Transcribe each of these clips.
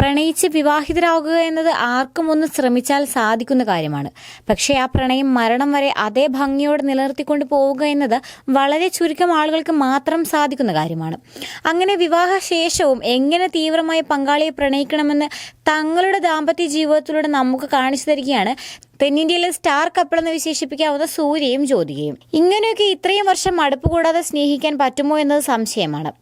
പ്രണയിച്ച് വിവാഹിതരാകുക എന്നത് ആർക്കും ഒന്ന് ശ്രമിച്ചാൽ സാധിക്കുന്ന കാര്യമാണ്. പക്ഷേ ആ പ്രണയം മരണം വരെ അതേ ഭംഗിയോടെ നിലനിർത്തിക്കൊണ്ട് പോവുക എന്നത് വളരെ ചുരുക്കം ആളുകൾക്ക് മാത്രം സാധിക്കുന്ന കാര്യമാണ്. അങ്ങനെ വിവാഹശേഷവും എങ്ങനെ തീവ്രമായ പങ്കാളിയെ പ്രണയിക്കണമെന്ന് തങ്ങളുടെ ദാമ്പത്യ ജീവിതത്തിലൂടെ നമുക്ക് കാണിച്ചു തരികയാണ് തെന്നിന്ത്യയിലെ സ്റ്റാർ കപ്പിൾ എന്ന് വിശേഷിപ്പിക്കാവുന്ന സൂര്യയും ജ്യോതികയും. ഇങ്ങനെയൊക്കെ ഇത്രയും വർഷം അടുപ്പ് കൂടാതെ സ്നേഹിക്കാൻ പറ്റുമോ എന്നത് സംശയമാണ്.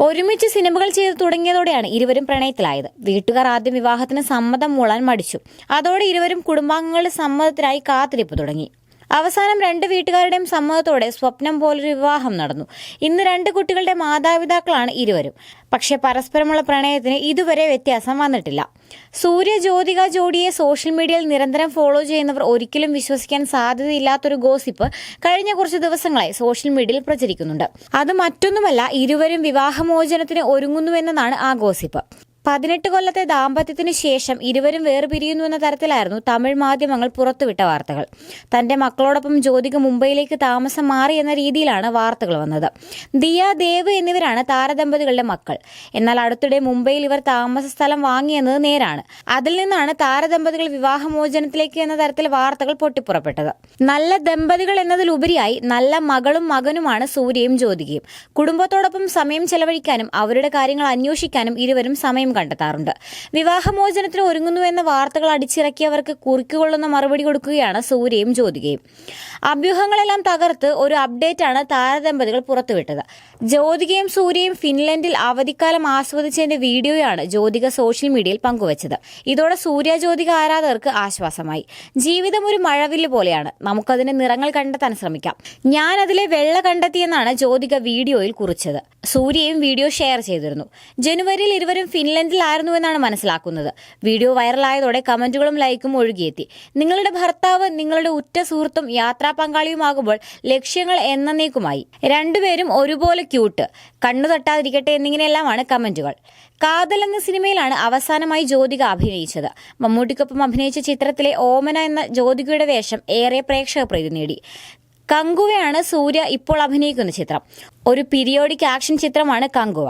ഒരുമിച്ച് സിനിമകൾ ചെയ്തു തുടങ്ങിയതോടെയാണ് ഇരുവരും പ്രണയത്തിലായത്. വീട്ടുകാർ ആദ്യം വിവാഹത്തിന് സമ്മതം മൂളാൻ മടിച്ചു. അതോടെ ഇരുവരും കുടുംബാംഗങ്ങളുടെ സമ്മതത്തിനായി കാത്തിരിപ്പ് തുടങ്ങി. അവസാനം രണ്ട് വീട്ടുകാരുടെയും സമ്മതത്തോടെ സ്വപ്നം പോലൊരു വിവാഹം നടന്നു. ഇന്ന് രണ്ട് കുട്ടികളുടെ മാതാപിതാക്കളാണ് ഇരുവരും. പക്ഷേ പരസ്പരമുള്ള പ്രണയത്തിന് ഇതുവരെ വ്യത്യാസം വന്നിട്ടില്ല. സൂര്യ ജ്യോതിക ജോഡിയെ സോഷ്യൽ മീഡിയയിൽ നിരന്തരം ഫോളോ ചെയ്യുന്നവർ ഒരിക്കലും വിശ്വസിക്കാൻ സാധ്യതയില്ലാത്തൊരു ഗോസിപ്പ് കഴിഞ്ഞ കുറച്ച് ദിവസങ്ങളായി സോഷ്യൽ മീഡിയയിൽ പ്രചരിക്കുന്നുണ്ട്. അത് മറ്റൊന്നുമല്ല ഇരുവരും വിവാഹമോചനത്തിന് ഒരുങ്ങുന്നുവെന്നതാണ് ആ ഗോസിപ്പ്. പതിനെട്ട് കൊല്ലത്തെ ദാമ്പത്യത്തിനു ശേഷം ഇരുവരും വേർപിരിയുന്നു എന്ന തരത്തിലായിരുന്നു തമിഴ് മാധ്യമങ്ങൾ പുറത്തുവിട്ട വാർത്തകൾ. തന്റെ മക്കളോടൊപ്പം ജ്യോതിക മുംബൈയിലേക്ക് താമസം മാറി എന്ന രീതിയിലാണ് വാർത്തകൾ വന്നത്. ദിയ ദേവ് എന്നിവരാണ് താരദമ്പതികളുടെ മക്കൾ. എന്നാൽ അടുത്തിടെ മുംബൈയിൽ ഇവർ താമസ സ്ഥലം വാങ്ങിയെന്നത് നേരാണ്. അതിൽ നിന്നാണ് താരദമ്പതികൾ വിവാഹമോചനത്തിലേക്ക് എന്ന തരത്തിൽ വാർത്തകൾ പൊട്ടിപ്പുറപ്പെട്ടത്. നല്ല ദമ്പതികൾ എന്നതിലുപരിയായി നല്ല മകളും മകനുമാണ് സൂര്യയും ജ്യോതികയും. കുടുംബത്തോടൊപ്പം സമയം ചെലവഴിക്കാനും അവരുടെ കാര്യങ്ങൾ അന്വേഷിക്കാനും ഇരുവരും സമയം കണ്ടെത്താറുണ്ട്. വിവാഹമോചനത്തിന് ഒരുങ്ങുന്നു എന്ന വാർത്തകൾ അടിച്ചിറക്കിയവർക്ക് കുറിക്കുകൊള്ളുന്ന മറുപടി കൊടുക്കുകയാണ് സൂര്യയും ജ്യോതികയും. അഭ്യൂഹങ്ങളെല്ലാം തകർത്ത് ഒരു അപ്ഡേറ്റ് ആണ് താരദമ്പതികൾ പുറത്തുവിട്ടത്. ജ്യോതികയും സൂര്യയും ഫിൻലൻഡിൽ അവധിക്കാലം ആസ്വദിച്ചതിന്റെ വീഡിയോയാണ് ജ്യോതിക സോഷ്യൽ മീഡിയയിൽ പങ്കുവച്ചത്. ഇതോടെ സൂര്യ ജ്യോതിക ആരാധകർക്ക് ആശ്വാസമായി. ജീവിതം ഒരു മഴവില്ല് പോലെയാണ്. നമുക്കതിന്റെ നിറങ്ങൾ കണ്ടെത്താൻ ശ്രമിക്കാം. ഞാൻ അതിലെ വെള്ള കണ്ടെത്തിയെന്നാണ് ജ്യോതിക വീഡിയോയിൽ കുറിച്ചത്. സൂര്യയും വീഡിയോ ഷെയർ ചെയ്തിരുന്നു. ജനുവരിയിൽ ഇരുവരും ഫിൻലൻഡിലായിരുന്നു എന്നാണ് മനസ്സിലാക്കുന്നത്. വീഡിയോ വൈറലായതോടെ കമന്റുകളും ലൈക്കും ഒഴുകിയെത്തി. നിങ്ങളുടെ ഭർത്താവ് നിങ്ങളുടെ ഉറ്റ സുഹൃത്തും യാത്രാ പങ്കാളിയുമാകുമ്പോൾ ലക്ഷ്യങ്ങൾ എന്നേക്കുമായി രണ്ടുപേരും ഒരുപോലെ ക്യൂട്ട് കണ്ണു തട്ടാതിരിക്കട്ടെ എന്നിങ്ങനെയെല്ലാമാണ് കമന്റുകൾ. കാതൽ എന്ന സിനിമയിലാണ് അവസാനമായി ജ്യോതിക അഭിനയിച്ചത്. മമ്മൂട്ടിക്കൊപ്പം അഭിനയിച്ച ചിത്രത്തിലെ ഓമന എന്ന ജ്യോതികയുടെ വേഷം ഏറെ പ്രേക്ഷക പ്രീതി നേടി. കങ്കുവയാണ് സൂര്യ ഇപ്പോൾ അഭിനയിക്കുന്ന ചിത്രം. ഒരു പീരിയോഡിക് ആക്ഷൻ ചിത്രമാണ് കങ്കുവ.